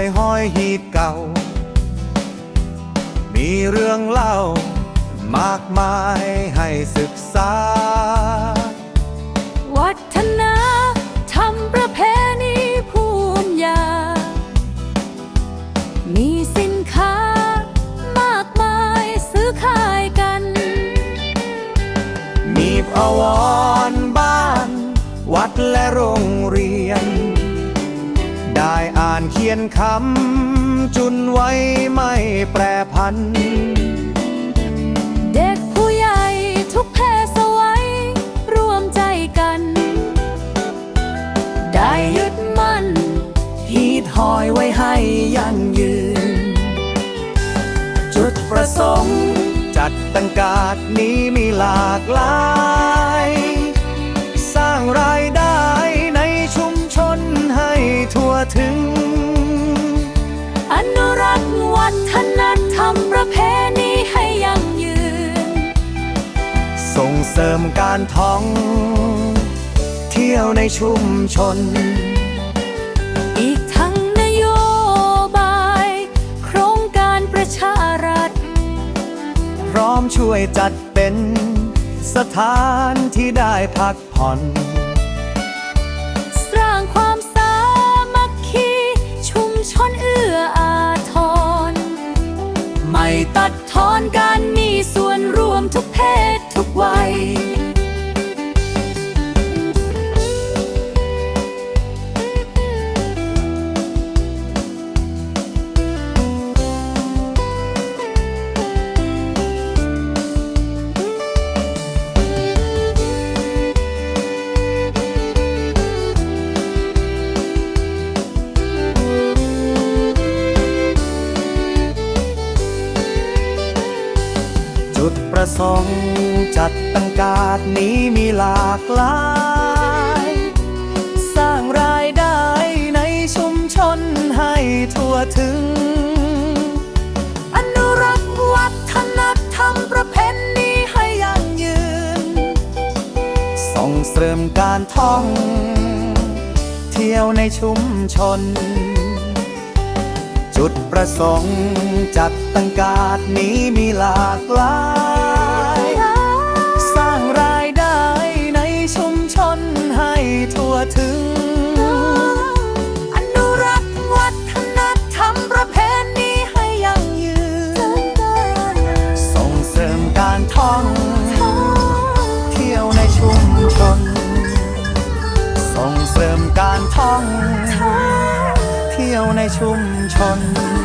วยห้อยหีบเก่า มีเรื่องเล่ามากมายให้ศึกษา วัฒนธรรมประเพณีภูมิยา มีสินค้ามากมายซื้อขายกัน มีพระวรบ้าน วัดและโรงเรียน ได้อ่านเขียนคำจุนไว้ไม่แปรพัน เด็กผู้ใหญ่ทุกเพศสวัยรวมใจกัน ได้ยึดมั่นฮีดหอยไว้ให้ยั่งยืน จุดประสงค์จัดตั้งการดนี้มีหลากหลาย ฒนธรรมประเพณีให้ยั่งยืน ส่งเสริมการท่อง เที่ยวในชุมชน อีกทั้งนโยบาย โครงการประชารัฐ พร้อมช่วยจัดเป็นสถานที่ได้พักผ่อน ไม่ตัดทอนการมีส่วนร่วมทุกเพศทุกวัย ดประสงค์จัดตั้งการดนี้มีหลากหลาย สร้างรายได้ในชุมชนให้ทั่วถึง อนุรักษ์วัฒนธรรมประเพณีให้ยั่งยืน ส่งเสริมการท่อง เที่ยวในชุมชน จุดประสงค์จัดตั้งการดนี้มีหลากหลาย ชุมชน